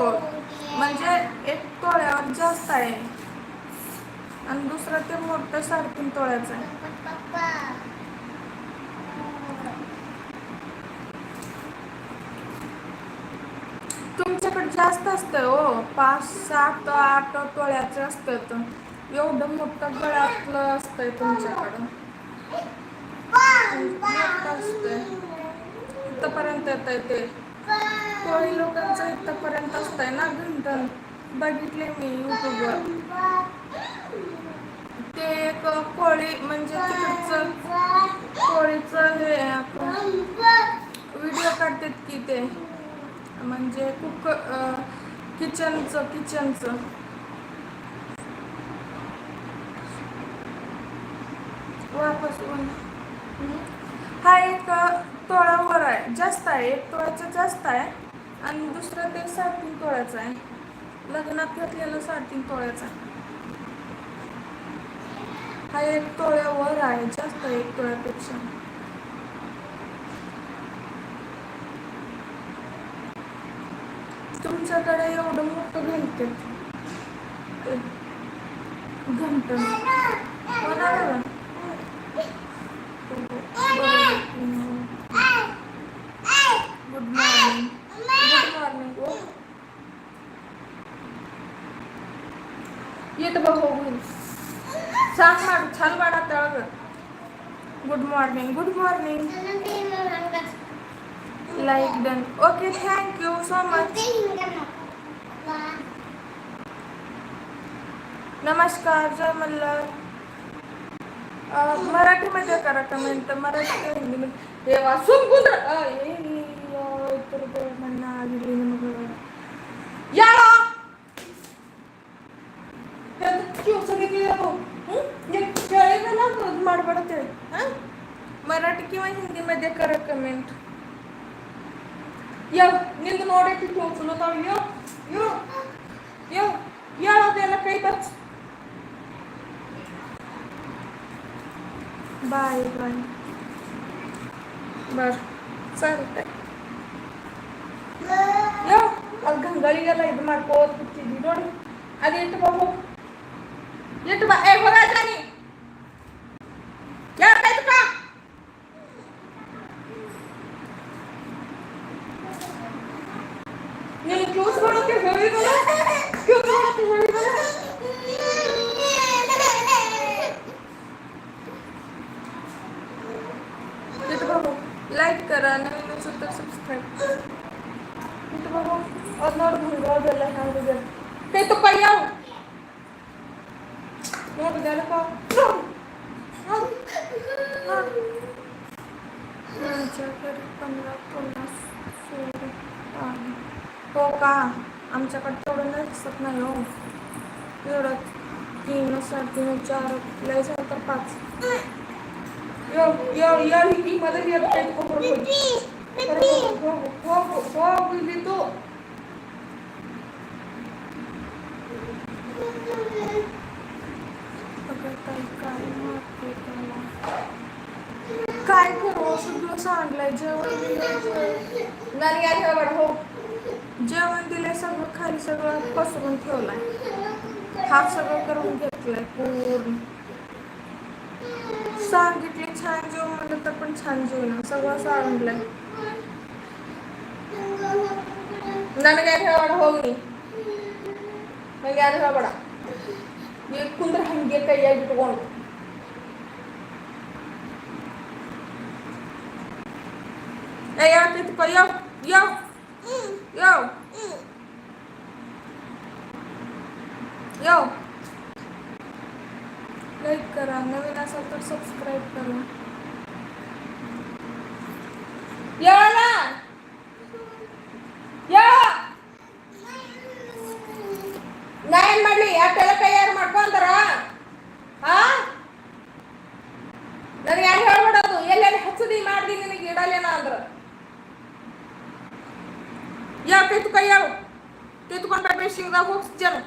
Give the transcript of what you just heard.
तोळ म्हणजे एक तोळ्यावर जास्त आहे. आणि दुसरं ते मोठं साडेतीन तोळ्याचं आहे. तुमच्याकडे जास्त असतं हो. पाच सात आठ तोळ्याचं असतं एवढं मोठं गळ्यातलं असतंय तुमच्याकडं. असतंय इथंपर्यंत येत आहे ते. कोळी लोकांचं इथपर्यंत आहे ना घंटन बघितले मी युट्यूबवर ते एक कोळी म्हणजे तिकडचं कोळीचं हे व्हिडिओ काढतात की ते. म्हणजे कुक किचनचं किचनचं वापस हा एक तोळावर आहे. जास्त आहे. एक तोळाचा जास्त आहे. आणि दुसरा ते साडेतीन तोळ्याचं आहे. लग्नात घेतलेलं साडेतीन तोळ्याचं आहे. हा एक तोळ्यावर आहे जास्त एक तोळ्यापेक्षा. तुमच्याकडे एवढं मोठं घंटे. घंट कोणाला हो. हो, हो. गुड मॉर्निंग गुड मॉर्निंग ओ येत बघ होईल सांग माड छान वाडा तळग good morning good morning like done okay thank you so much नमस्कार जय मल्हार. अं, मराठीमध्ये करा कमेंट मराठी का हिंदीमध्ये हे वाचून ಸೊಸೈಟಿಗೆ ಕೇಳಿದಲ್ಲ ಇದು ಮಾಡ್ಬೇಡತ್ತೇಳಿ ಹಾಂ ಮರಾಠಿ ಕಿವ ಹಿಂದಿ ಮಧ್ಯ ಕರ ಕಮೆಂಟ್ ಯೋ ನಿಂದು ನೋಡಕ್ಕೆ ತೋರಿಸಲು ನಾವು ಯೋ ಯೋ ಯೋ ಹೇಳೋದೆಲ್ಲ ಕೈ ಬರ್ಚ ಬಾಯ್ ಬಾಯ್ ಬರ್ ಸರಿ ಯೋ ಅಲ್ಲಿ ಗಂಗಳಿಗೆಲ್ಲ ಇದು ಮಾಡ್ಕೋತ ಕೂತಿದ್ವಿ ನೋಡಿ ಅದೇಂಟು ಬಾಬು नीट बा ए हो राजानी क्या काय तुका लाईक करा नवीन असेल तर सबस्क्राईब इथं बघा अर्नवर भुलगाव झाला ते तो पहिला मग उद्याला का माझ्याकडे पंधरा पन्नास आहे हो का आमच्याकडे तेवढं नाही दिसत नाही हो एवढं तीन साडेतीन चार लय झालं तर पाच Yo, yo, yo, hindi madali ang tayo ko काय करू सगळं सांगलंय जेवण दिलंय नाही आहे बडा हो जेवण दिलंय सगळं खाली सगळं पसरून ठेवलंय हात सगळं करून घेतलंय पूर्ण सांगितले छान जेव म्हणलं तर पण छान जेवण सगळं सांगलंय ನನಗೆ ಹೇಳಬೇಡ ಹೋಗಿ ನನಗೆ ಯಾರು ಹೇಳಬೇಡ ಈಗ ಕುಂದ್ರೆ ಹಂಗೆ ಕೈಯಾಗಿ ಇಟ್ಕೊಂಡು Ej, ja tylko ją, ją, ją, ją. Like करा. नवीन असाल तर सबस्क्राईब करा. या ते तुका या? ते तुका पेमेंट शिंग दाखव चल.